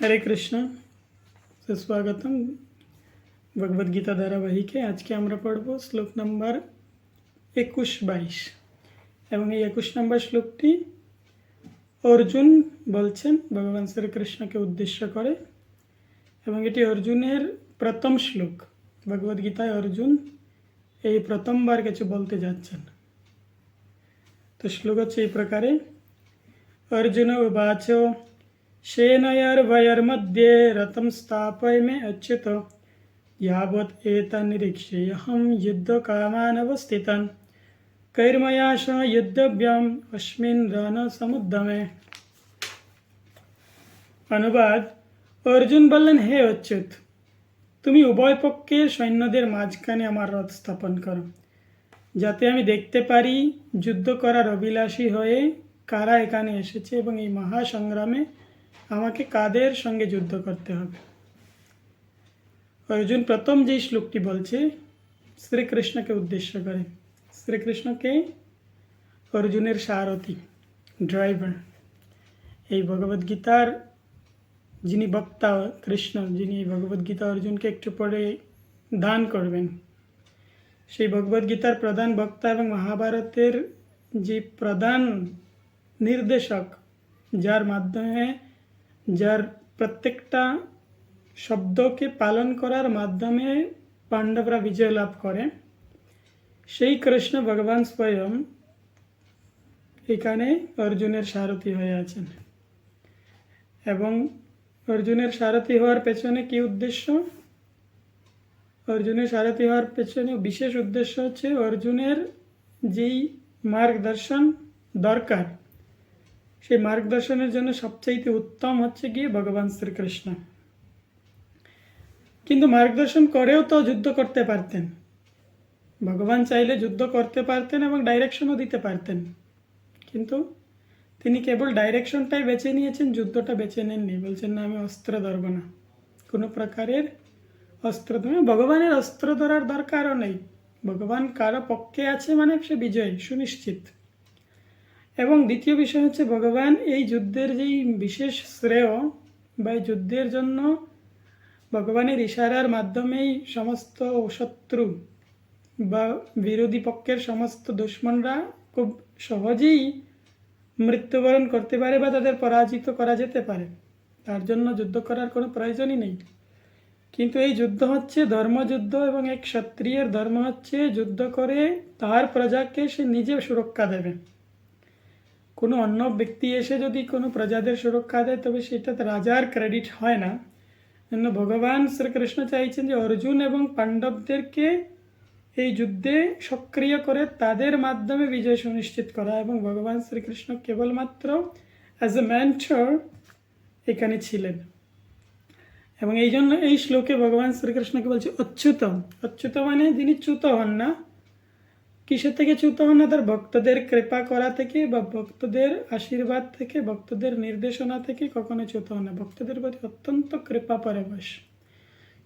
হরে কৃষ্ণ সুস্বাগতম ভগবদ্গীতা ধারাবাহিকে আজকে আমরা পড়ব শ্লোক নম্বর একুশ বাইশ এবং এই একুশ নম্বর শ্লোকটি অর্জুন বলছেন ভগবান শ্রীকৃষ্ণকে উদ্দেশ্য করে এবং এটি অর্জুনের প্রথম শ্লোক ভগবদ্গীতায় অর্জুন এই প্রথমবার কিছু বলতে যাচ্ছেন তো শ্লোক হচ্ছে এই প্রকারে অর্জুন উবাচ सेनयर्वयर्मध्ये रथं स्थापय मे अच्युत यावत् एतन्निरीक्ष्येऽहं युद्धकामानवस्थितान् कैर्मया सह युद्धव्यम् अस्मिन् रणसमुद्यमे অনুবাদ অর্জুন বললেন হে অচ্যুত তুমি উভয় পক্ষের সৈন্যদের মাঝখানে আমার রথ স্থাপন করো যাতে আমি দেখতে পারি যুদ্ধ করার অভিলাষী হয়ে কারা এখানে এসেছে এবং এই মহাসংগ্রামে আমাকে কাদের সঙ্গে যুদ্ধ করতে হবে? অর্জুন, প্রথম যে শ্লোকটি বলছে, শ্রীকৃষ্ণকে উদ্দেশ্য করে। শ্রীকৃষ্ণকে অর্জুনের সারথি ড্রাইভার এই ভগবদ্গীতার যিনি বক্তা, কৃষ্ণ, যিনি এই ভগবদ্গীতা অর্জুনকে একটু পরে দান করবেন, সেই ভগবদ্গীতার প্রধান বক্তা এবং মহাভারতের যে প্রধান নির্দেশক, যার মাধ্যমে যার প্রত্যেকটা শব্দকে পালন করার মাধ্যমে পাণ্ডবরা বিজয় লাভ করে। সেই কৃষ্ণ ভগবান স্বয়ং এখানে অর্জুনের সারথি হয়ে আছেন। এবং অর্জুনের সারথি হওয়ার পেছনে কি উদ্দেশ্য? অর্জুনের সারথি হওয়ার পেছনে বিশেষ উদ্দেশ্য হচ্ছে অর্জুনের যেই মার্গদর্শন দরকার সেই মার্গদর্শনের জন্য সবচাইতে উত্তম হচ্ছে গিয়ে ভগবান শ্রীকৃষ্ণ। কিন্তু মার্গদর্শন করেও তো যুদ্ধ করতে পারতেন। ভগবান চাইলে যুদ্ধ করতে পারতেন এবং ডাইরেকশনও দিতে পারতেন। কিন্তু তিনি কেবল ডাইরেকশনটাই বেছে নিয়েছেন, যুদ্ধটা বেছে নেননি। বলছেন, না, আমি অস্ত্র ধরব না। কোনো প্রকারের অস্ত্র ধরে ভগবানের অস্ত্র ধরার দরকারও নেই। ভগবান কারও পক্ষে আছে মানে সে বিজয়, সুনিশ্চিত। এবং দ্বিতীয় বিষয় হচ্ছে, ভগবান এই যুদ্ধের যেই বিশেষ শ্রেয় বা এই যুদ্ধের জন্য ভগবানের ইশারার মাধ্যমেই সমস্ত শত্রু বা বিরোধী পক্ষের সমস্ত দুশ্মনরা খুব সহজেই মৃত্যুবরণ করতে পারে বা তাদের পরাজিত করা যেতে পারে। তার জন্য যুদ্ধ করার কোনো প্রয়োজনই নেই। কিন্তু এই যুদ্ধ হচ্ছে ধর্মযুদ্ধ এবং এক ক্ষত্রিয়ের ধর্ম হচ্ছে যুদ্ধ করে তার প্রজাকে সে নিজে সুরক্ষা দেবে। কোনো অন্য ব্যক্তি এসে যদি কোনো প্রজাদের সুরক্ষা দেয়, তবে সেটা রাজার ক্রেডিট হয় না। জন্য ভগবান শ্রীকৃষ্ণ চাইছেন যে অর্জুন এবং পাণ্ডবদেরকে এই যুদ্ধে সক্রিয় করে তাদের মাধ্যমে বিজয় সুনিশ্চিত করা এবং ভগবান শ্রীকৃষ্ণ কেবলমাত্র অ্যাজ এ ম্যান্টর এখানে ছিলেন। এবং এই জন্য এই শ্লোকে ভগবান শ্রীকৃষ্ণকে বলছে, অচ্যুত। অচ্যুত মানে যিনি চ্যুত হন না কিসের থেকে চ্যুত হন না? তার ভক্তদের কৃপা করা থেকে বা ভক্তদের আশীর্বাদ থেকে, ভক্তদের নির্দেশনা থেকে কখনো চ্যুত হন না। ভক্তদের প্রতি অত্যন্ত কৃপা পরবশ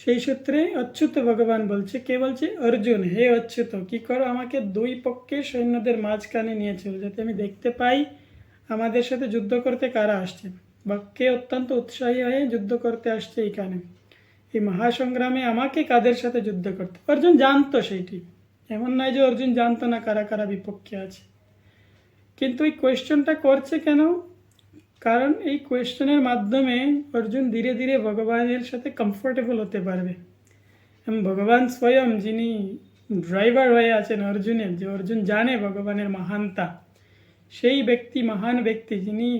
সেই সূত্রে অচ্যুত ভগবান বলছে, কে বলছে? অর্জুন। হে অচ্যুত, কি করো? আমাকে দুই পক্ষে সৈন্যদের মাঝখানে নিয়ে চলো, যাতে আমি দেখতে পাই আমাদের সাথে যুদ্ধ করতে কারা আসছে। বা কে অত্যন্ত উৎসাহী হয়ে যুদ্ধ করতে আসছে এইখানে এই মহাসংগ্রামে আমাকে কাদের সাথে যুদ্ধ করতে? অর্জুন জানতো সেইটি। এমন নয় যে অর্জুন জানতো না কারা কারা বিপক্ষে আছে। কিন্তু এই কোয়েশ্চনটা করছে কেন? কারণ এই কোয়েশ্চনের মাধ্যমে অর্জুন ধীরে ধীরে ভগবানের সাথে কমফোর্টেবল হতে পারবে। ভগবান স্বয়ং যিনি ড্রাইভার হয়ে আছেন অর্জুনের, যে অর্জুন জানে ভগবানের মহানতা, সেই ব্যক্তি, মহান ব্যক্তি যিনি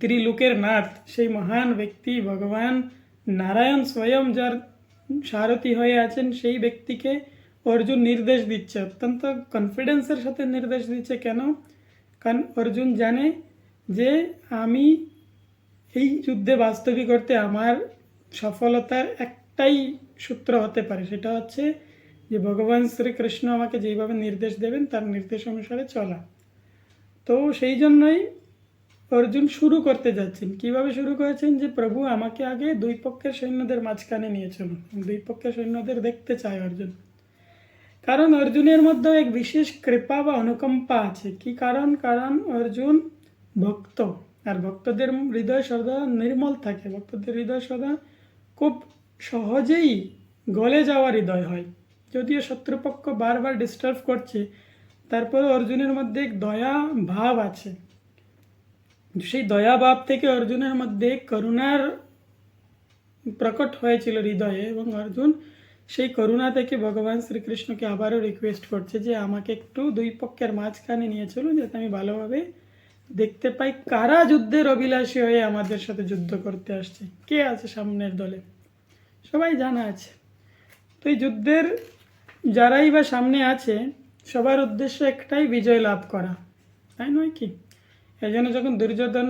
ত্রিলোকের নাথ, সেই মহান ব্যক্তি ভগবান নারায়ণ স্বয়ং যার সারথি হয়ে আছেন, সেই ব্যক্তিকে অর্জুন নির্দেশ দিচ্ছে। অত্যন্ত কনফিডেন্সের সাথে নির্দেশ দিচ্ছে কেন? কারণ অর্জুন জানে যে আমি এই যুদ্ধে বাস্তবিক করতে আমার সফলতার একটাই সূত্র হতে পারে। সেটা হচ্ছে যে ভগবান শ্রীকৃষ্ণ আমাকে যেইভাবে নির্দেশ দেবেন, তার নির্দেশ অনুসারে চলা। তো সেই জন্যই অর্জুন শুরু করতে যাচ্ছেন। কীভাবে শুরু করেছেন যে প্রভু আমাকে আগে দুই পক্ষের সৈন্যদের মাঝখানে নিয়ে চলুন। দুই পক্ষের সৈন্যদের দেখতে চায় অর্জুন। কারণ অর্জুনের মধ্যে এক বিশেষ কৃপা বা অনুকম্পা আছে। কি কারণ? কারণ অর্জুন ভক্ত, আর ভক্তদের হৃদয় সদা নির্মল থাকে। ভক্তদের হৃদয় সদা খুব সহজেই গলে যাওয়া হৃদয় হয়। যদিও শত্রুপক্ষ বারবার ডিস্টার্ব করছে তারপরে অর্জুনের মধ্যে এক দয়া ভাব আছে। সেই দয়া ভাব থেকে অর্জুনের মধ্যে করুণার প্রকট হয়েছিল হৃদয়ে এবং অর্জুন সেই করুণা থেকে ভগবান শ্রীকৃষ্ণকে আবারও রিকোয়েস্ট করছে যে আমাকে একটু দুই পক্ষের মাঝখানে নিয়ে চলুন, যাতে আমি ভালোভাবে দেখতে পাই কারা যুদ্ধের অভিলাষী হয়ে আমাদের সাথে যুদ্ধ করতে আসছে। কে আছে সামনের দলে? সবাই জানা আছে। তো এই যুদ্ধের যারাই বা সামনে আছে, সবার উদ্দেশ্য একটাই বিজয় লাভ করা। তাই নয় কি? এই জন্য যখন দুর্যোধন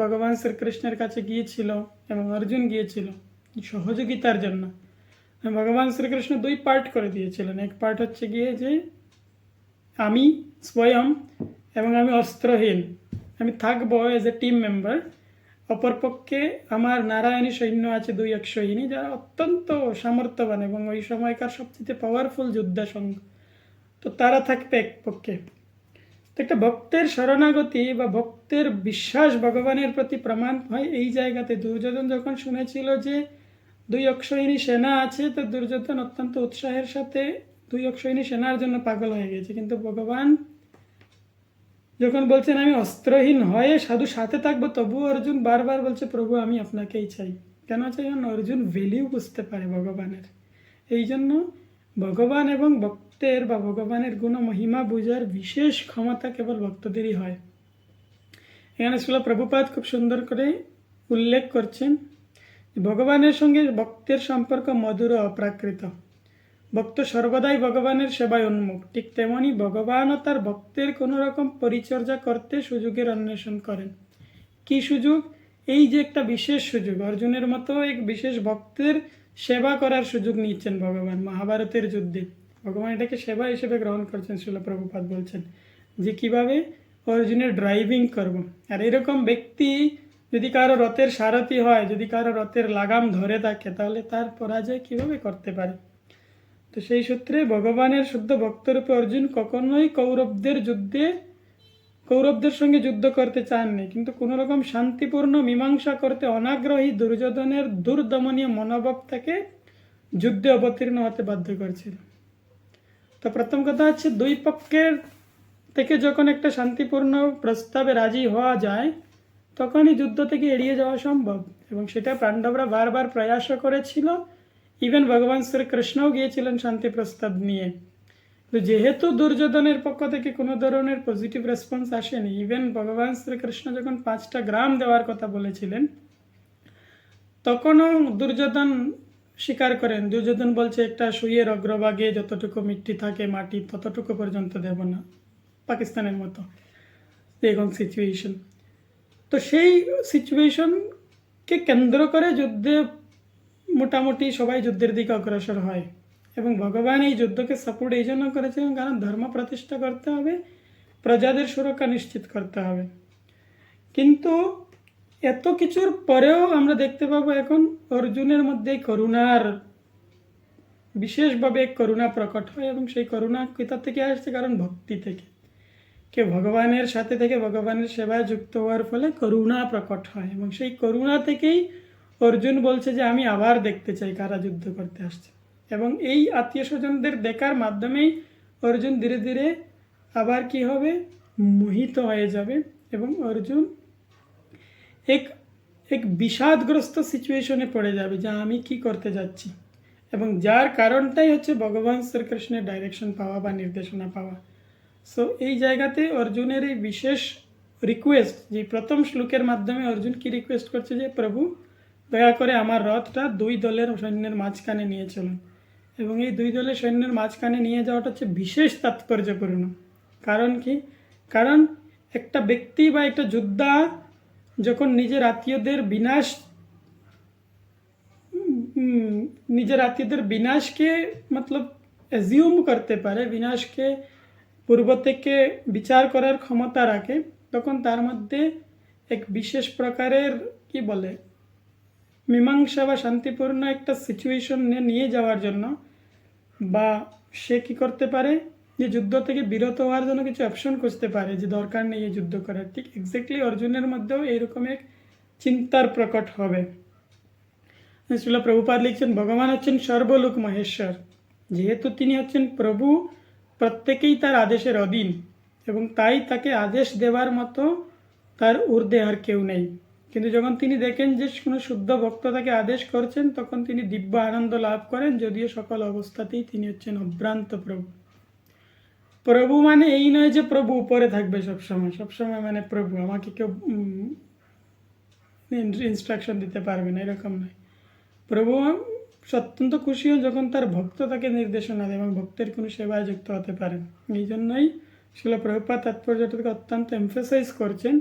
ভগবান শ্রীকৃষ্ণের কাছে গিয়েছিল এবং অর্জুন গিয়েছিল সহযোগিতার জন্য ভগবান শ্রীকৃষ্ণ দুই পার্ট করে দিয়েছিলেন। এক পার্ট হচ্ছে গিয়ে যে আমি স্বয়ং এবং আমি অস্ত্রহীন, আমি থাকব এজ এ টিম মেম্বার অপরপক্ষে আমার নারায়ণী সৈন্য আছে দুই এক সৈনী, যারা অত্যন্ত সামর্থ্যবান এবং ওই সময়কার সবচেয়ে পাওয়ারফুল যোদ্ধা সংঘ তো তারা থাকবে এক পক্ষে। তো একটা ভক্তের শরণাগতি বা ভক্তের বিশ্বাস ভগবানের প্রতি প্রমাণ হয় এই জায়গাতে। দুর্যোধন যখন শুনেছিল যে দুই অক্ষয়িনী সেনা আছে, তো দুর্যোধন অত্যন্ত উৎসাহের সাথে দুই অক্ষয়িনী সেনার জন্য পাগল হয়ে গেছে। কিন্তু ভগবান যখন বলছেন, আমি অস্ত্রহীন হয়ে সাধু সাথে থাকব তবু অর্জুন বারবার বলছে, প্রভু, আমি আপনাকেই চাই। কেন চাই? অর্জুন ভ্যালিউ বুঝতে পারে ভগবানের। এই জন্য ভগবান এবং ভক্তের বা ভগবানের গুণ মহিমা বোঝার বিশেষ ক্ষমতা কেবল ভক্তদেরই হয়। এখানে শিল প্রভুপাত খুব সুন্দর করে উল্লেখ করছেন। ভগবানের সঙ্গে ভক্তের সম্পর্ক মধুর অপ্রাকৃত। ভক্ত সর্বদাই ভগবানের সেবায় উন্মুখ। ঠিক তেমনি ভগবানও তার ভক্তের কোনো রকম পরিচর্যা করতে সুযোগের অন্বেষণ করেন। কি সুযোগ? এই যে একটা বিশেষ সুযোগ। অর্জুনের মতো এক বিশেষ ভক্তের সেবা করার সুযোগ নিচ্ছেন ভগবান মহাভারতের যুদ্ধে। ভগবান এটাকে সেবা হিসেবে গ্রহণ করছেন, শিল প্রভুপাত বলছেন। যে কীভাবে? অর্জুনের ড্রাইভিং করব। আর এরকম ব্যক্তি যদি কারও রথের সারথি হয়, যদি কারও রথের লাগাম ধরে থাকে, তাহলে তার পরাজয় কীভাবে করতে পারে? তো সেই সূত্রে ভগবানের শুদ্ধ ভক্তরূপে অর্জুন কখনোই কৌরবদের যুদ্ধে, কৌরবদের সঙ্গে যুদ্ধ করতে চাননি। কিন্তু কোনো রকম শান্তিপূর্ণ মীমাংসা করতে অনাগ্রহী দুর্যোধনের দুর্দমনীয় মনোভাব তাকে যুদ্ধে অবতীর্ণ হতে বাধ্য করছিল। তো প্রথম কথা হচ্ছে, দুই পক্ষের থেকে যখন একটা শান্তিপূর্ণ প্রস্তাবে রাজি হওয়া যায় তখনই যুদ্ধ থেকে এড়িয়ে যাওয়া সম্ভব এবং সেটা পাণ্ডবরা বারবার প্রয়াসও করেছিল। ইভেন ভগবান শ্রীকৃষ্ণও গিয়েছিলেন শান্তি প্রস্তাব নিয়ে। তো যেহেতু দুর্যোধনের পক্ষ থেকে কোনো ধরনের পজিটিভ রেসপন্স আসেনি ইভেন ভগবান শ্রীকৃষ্ণ যখন পাঁচটা গ্রাম দেওয়ার কথা বলেছিলেন, তখনও দুর্যোধন স্বীকার করেন, দুর্যোধন বলছে একটা সুইয়ের অগ্রভাগে যতটুকু মিট্টি থাকে মাটি ততটুকু পর্যন্ত দেব না। পাকিস্তানের মতো। এরকম সিচুয়েশন তো সেই সিচুয়েশনকে কেন্দ্র করে যুদ্ধে মোটামুটি সবাই যুদ্ধের দিকে অগ্রসর হয়। এবং ভগবান এই যুদ্ধকে সাপোর্ট এই জন্য করেছিলেন কারণ ধর্ম প্রতিষ্ঠা করতে হবে, প্রজাদের সুরক্ষা নিশ্চিত করতে হবে। কিন্তু এত কিছুর পরেও আমরা দেখতে পাবো এখন অর্জুনের মধ্যে করুণার বিশেষভাবে করুণা প্রকট হয় এবং সেই করুণা কোথা থেকে আসছে? কারণ ভক্তি থেকে। কেউ ভগবানের সাথে থেকে ভগবানের সেবায় যুক্ত হওয়ার ফলে করুণা প্রকট হয় এবং সেই করুণা থেকেই অর্জুন বলছে যে আমি আবার দেখতে চাই কারা যুদ্ধ করতে আসছে। এবং এই আত্মীয় স্বজনদের দেখার মাধ্যমেই অর্জুন ধীরে ধীরে আবার কি হবে? মোহিত হয়ে যাবে এবং অর্জুন এক এক বিষাদগ্রস্ত সিচুয়েশনে পড়ে যাবে যা আমি কি করতে যাচ্ছি। এবং যার কারণটাই হচ্ছে ভগবান শ্রীকৃষ্ণের ডাইরেকশন পাওয়া বা নির্দেশনা পাওয়া। সো এই জায়গাতে অর্জুনের এই বিশেষ রিকোয়েস্ট যে প্রথম শ্লোকের মাধ্যমে অর্জুন কি রিকোয়েস্ট করছে যে, প্রভু, দয়া করে আমার রথটা দুই দলের সৈন্যের মাঝখানে নিয়ে চলুন এবং এই দুই দলের সৈন্যের মাঝখানে নিয়ে যাওয়াটা হচ্ছে বিশেষ তাৎপর্যপূর্ণ। কারণ কি? কারণ একটা ব্যক্তি বা একটা যোদ্ধা যখন নিজের আত্মীয়দের বিনাশ নিজের আত্মীয়দের বিনাশকে, মতলব অ্যাজিউম করতে পারে, বিনাশকে পূর্ব থেকে বিচার করার ক্ষমতা রাখে, তখন তার মধ্যে এক বিশেষ প্রকারের, কি বলে, মীমাংসা বা শান্তিপূর্ণ একটা সিচুয়েশন নিয়ে যাওয়ার জন্য, বা সে কি করতে পারে, যে যুদ্ধ থেকে বিরত হওয়ার জন্য কিছু অপশন খুঁজতে পারে, যে দরকার নেই এই যুদ্ধ করার। ঠিক এক্স্যাক্টলি অর্জুনের মধ্যেও এইরকম এক চিন্তার প্রকট হবে। শিলা প্রভুপাদ লিখছেন, ভগবান হচ্ছেন সর্বলোক মহেশ্বর। যেহেতু তিনি হচ্ছেন প্রভু প্রত্যেকেই তার আদেশের অধীন এবং তাই তাকে আদেশ দেওয়ার মতো তার ঊর্ধ্বে আর কেউ নেই। কিন্তু যখন তিনি দেখেন যে কোনো শুদ্ধ ভক্ত তাকে আদেশ করছেন, তখন তিনি দিব্য আনন্দ লাভ করেন, যদিও সকল অবস্থাতেই তিনি হচ্ছেন অভ্রান্ত প্রভু। প্রভু মানে এই নয় যে প্রভু উপরে থাকবে সবসময়। সবসময় মানে প্রভু। আমাকে কেউ ইনস্ট্রাকশন দিতে পারবে না, এরকম নয়। প্রভু অত্যন্ত খুশি হন যখন তার ভক্ত তাকে নির্দেশনা দেয় এবং ভক্তের কোনো সেবায় যুক্ত হতে পারেন। এই জন্যই শিল প্রভুপাত তাৎপর্যটাকে অত্যন্ত এমফেসাইজ করছেন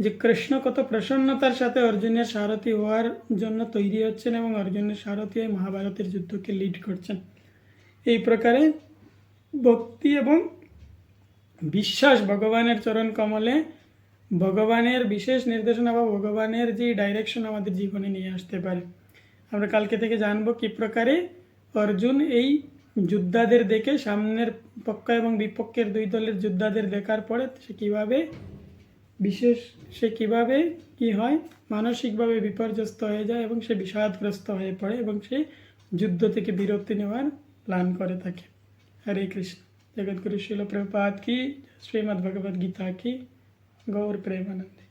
যে কৃষ্ণ কত প্রসন্নতার সাথে অর্জুনের সারথি হওয়ার জন্য তৈরি হচ্ছেন এবং অর্জুনের সারথি হয়ে মহাভারতের যুদ্ধকে লিড করছেন। এই প্রকারে ভক্তি এবং বিশ্বাস ভগবানের চরণ কমলে ভগবানের বিশেষ নির্দেশনা বা ভগবানের যে ডাইরেকশন আমাদের জীবনে নিয়ে আসতে পারে। আমরা কালকে থেকে জানব কি প্রকারে অর্জুন এই যোদ্ধাদের দেখে সামনের পক্ষ এবং বিপক্ষের দুই দলের যোদ্ধাদের দেখার পরে সে কীভাবে বিশেষ, সে কীভাবে কি হয়, মানসিকভাবে বিপর্যস্ত হয়ে যায় এবং সে বিষাদগ্রস্ত হয়ে পড়ে এবং সে যুদ্ধ থেকে বিরতি নেওয়ার প্ল্যান করে থাকে। হরে কৃষ্ণ। জগৎগুরু শিল প্রপাত কি, শ্রীমদ্ ভগবদ গীতা কি, গৌর প্রেমানন্দ।